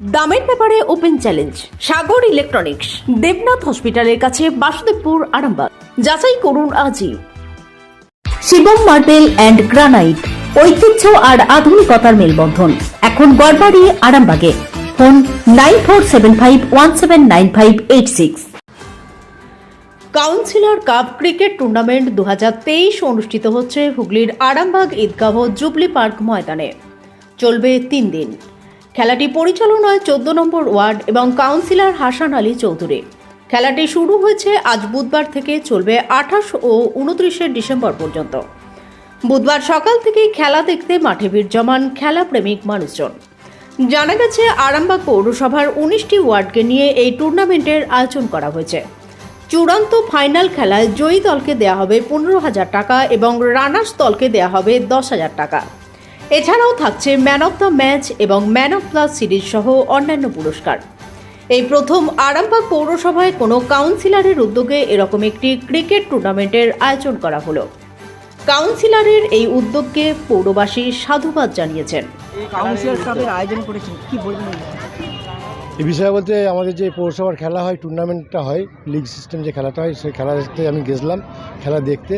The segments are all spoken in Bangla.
দামের ব্যাপারে open challenge, Sagar electronics, Debnath হসপিটালের কাছে বাসুদেবপুর, আরামবাগ। যাচাই করুন আজই। শিবম মার্বেল অ্যান্ড গ্রানাইট, ঐতিহ্য আর আধুনিকতার মেলবন্ধন। এখন গড়বাড়ি, আরামবাগে। Phone nine four seven five one seven nine five eight six. Councillor cup cricket tournament দু হাজার তেইশ অনুষ্ঠিত হচ্ছে হুগলির আরামবাগ ঈদগাহ জুবলি পার্ক ময়দানে। চলবে তিন দিন। খেলাটি পরিচালনায় চোদ্দ নম্বর ওয়ার্ড এবং কাউন্সিলর হাসান আলী চৌধুরী। খেলাটি শুরু হয়েছে আজ বুধবার থেকে চলবে আঠাশ ও উনত্রিশে ডিসেম্বর পর্যন্ত। বুধবার সকাল থেকেই খেলা দেখতে মাঠে ভিড় জমান খেলাপ্রেমিক মানুষজন। জানা গেছে, আরামবাগ পৌরসভার উনিশটি ওয়ার্ডকে নিয়ে এই টুর্নামেন্টের আয়োজন করা হয়েছে। চূড়ান্ত ফাইনাল খেলায় জয়ী দলকে দেওয়া হবে পনেরো হাজার টাকা এবং রানার্স দলকে দেওয়া হবে দশ হাজার টাকা। এছাড়াও থাকছে ম্যান অফ দ্য ম্যাচ এবং ম্যান অফ দ্য সিরিজ সহ অন্যান্য পুরস্কার। এই প্রথম আরামবাগ পৌরসভায় কোনো কাউন্সিলরের উদ্যোগে এরকম একটি ক্রিকেট টুর্নামেন্টের আয়োজন করা হলো। কাউন্সিলরের এই উদ্যোগকে পৌরবাসী সাধুবাদ জানিয়েছেন। কাউন্সিলর কাপের আয়োজন করেছেন কি বলবেন? এই বিষয়ে? বিষয়ে বলতে আমাদের যে পৌরসভার খেলা হয় টুর্নামেন্টটা হয় লিগ সিস্টেম যে খেলাটা হয় সেই খেলাতে আমি গেছিলাম খেলা দেখতে।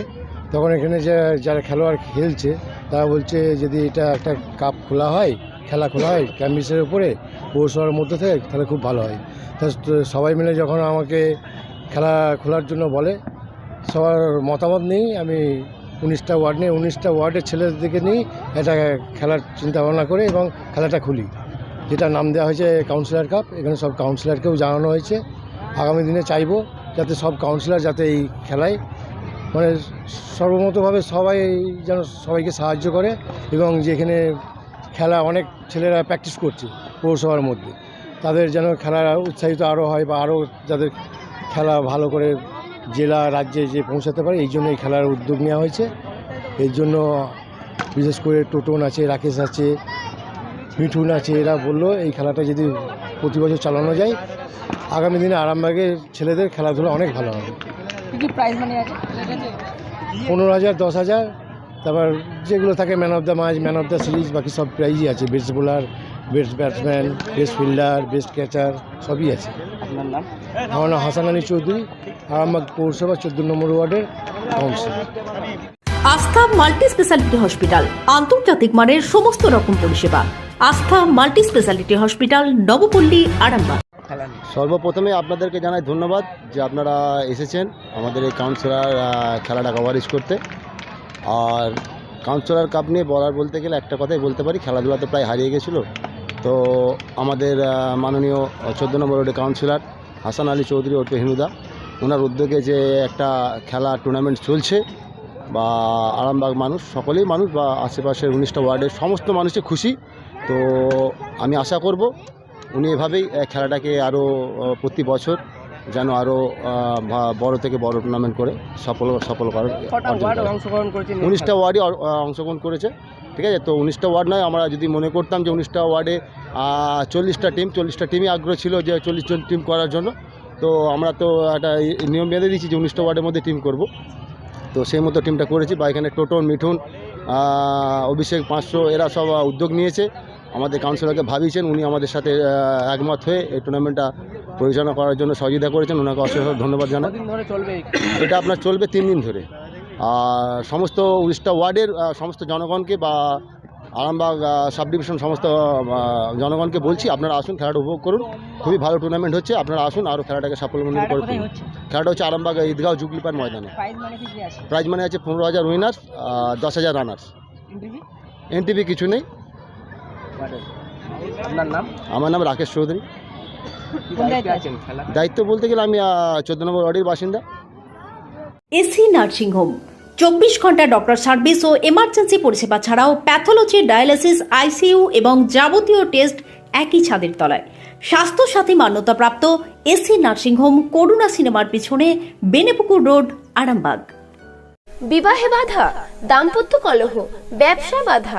তখন এখানে যে যারা খেলোয়াড় খেলছে, তারা বলছে যদি এটা একটা কাপ খোলা হয়, খেলা খোলা হয় ক্যাম্বিসের উপরে পৌরসভার মধ্যে থেকে তাহলে খুব ভালো হয়। তা সবাই মিলে যখন আমাকে খেলা খোলার জন্য বলে, সবার মতামত নেই, আমি উনিশটা ওয়ার্ড নিয়ে উনিশটা ওয়ার্ডের ছেলেদেরকে নিয়ে এটা খেলার চিন্তা ভাবনা করে এবং খেলাটা খুলি। যেটা নাম দেওয়া হয়েছে কাউন্সিলর কাপ, এখানে সব কাউন্সিলরকেও জানানো হয়েছে। আগামী দিনে চাইব যাতে সব কাউন্সিলর যাতে এই খেলায় মানে সর্বমতভাবে সবাই যেন সবাইকে সাহায্য করে এবং যেখানে খেলা অনেক ছেলেরা প্র্যাকটিস করছে পৌরসভার মধ্যে, তাদের যেন খেলা উৎসাহিত আরও হয় বা আরও যাদের খেলা ভালো করে জেলা, রাজ্যে যে পৌঁছাতে পারে, এই জন্য এই খেলার উদ্যোগ নেওয়া হয়েছে। এর জন্য বিশেষ করে টোটন আছে, রাকেশ আছে, মিঠুন আছে, এরা বলল এই খেলাটা যদি প্রতি বছর চালানো যায়, আগামী দিনে আরামবাগের ছেলেদের খেলাধুলা অনেক ভালো হবে। কি কি প্রাইজ মানি আছে? পনেরো হাজার দশ হাজার তারপর যেগুলো থাকে man of the match man of the series বাকি সব প্রাইজই আছে। Best bowler best batsman best fielder best catcher সবই আছে। আপনার নাম? আমার নাম হাসান আলী চৌধুরী আরামবাগ পৌরসভা চোদ্দ নম্বর ওয়ার্ডের কাউন্সিলর আস্থা মাল্টি স্পেশালিটি হসপিটাল আন্তর্জাতিক মানের সমস্ত রকম পরিষেবা। Astha multi speciality hospital Nabapalli Arambagh. খেলা নিয়ে সর্বপ্রথমে আপনাদেরকে জানাই ধন্যবাদ যে আপনারা এসেছেন আমাদের এই কাউন্সিলর খেলাটা কভারেজ করতে। আর কাউন্সিলর কাপ নিয়ে বলার বলতে গেলে একটা কথাই বলতে পারি, খেলাধুলা তো প্রায় হারিয়ে গেছিল। তো আমাদের মাননীয় চোদ্দ নম্বর ওয়ার্ডের কাউন্সিলর হাসান আলী চৌধুরী ওরফে হিনুদা, ওনার উদ্যোগে যে একটা খেলা টুর্নামেন্ট চলছে বা আরামবাগ মানুষ, সকলেই মানুষ বা আশেপাশের উনিশটা ওয়ার্ডের সমস্ত মানুষই খুশি। তো আমি আশা করব উনি এভাবেই খেলাটাকে আরও প্রতি বছর যেন আরও বড় থেকে বড় টুর্নামেন্ট করে সফল সফল করার ওয়ার্ড করে। উনিশটা আহ, অংশগ্রহণ করেছে ঠিক আছে? তো উনিশটা ওয়ার্ড নয় আমরা যদি মনে করতাম যে উনিশটা ওয়ার্ডে চল্লিশটা টিম চল্লিশটা টিমই আগ্রহ ছিল যে চল্লিশ জন টিম করার জন্য। তো আমরা তো একটা নিয়ম বেঁধে দিয়েছি যে উনিশটা ওয়ার্ডের মধ্যে টিম করব। তো সেই মতো টিমটা করেছি বা এখানে টোটন মিঠুন অভিষেক পাঁচশো এরা সব উদ্যোগ নিয়েছে। আমাদের কাউন্সিলরকে ভাবিয়েছেন উনি আমাদের সাথে একমত হয়ে এই টুর্নামেন্টটা পরিচালনা করার জন্য সহযোগিতা করেছেন। ওনাকে অসংখ্য ধন্যবাদ জানাই। এটা আপনার চলবে তিন দিন ধরে। আর সমস্ত উড়িষ্যা ওয়ার্ডের সমস্ত জনগণকে বা আরামবাগ সাব ডিভিশন সমস্ত জনগণকে বলছি আপনারা আসুন খেলাটা উপভোগ করুন। খুবই ভালো টুর্নামেন্ট হচ্ছে আপনারা আসুন আরও খেলাটাকে সাফল্যমণ্ডিত করে তুলুন। খেলাটা হচ্ছে আরামবাগ ঈদগাঁও জুগলিপার ময়দানে। প্রাইজ মানে আছে? পনেরো হাজার উইনার্স দশ হাজার রানার্স এনটিভি কিছু নেই। আপনার নাম? আমার নাম রাকেশ চৌধুরী। দায়িত্বে বলতে গেলে আমি চোদ্দ নম্বর ওয়ার্ডের বাসিন্দা। AC nursing home. চব্বিশ ঘণ্টা ডক্টর সার্ভিস ও এমার্জেন্সি পরিষেবা ছাড়াও প্যাথোলজি ডায়ালিসিস আইসিইউ এবং যাবতীয় টেস্ট একই ছাদের তলায়। স্বাস্থ্যসাথী মান্যতাপ্রাপ্ত এসি নার্সিং হোম করুণা সিনেমার পিছনে বেনেপুকুর রোড আরামবাগ। বিবাহে বাধা দাম্পত্য কলহ ব্যবসা বাধা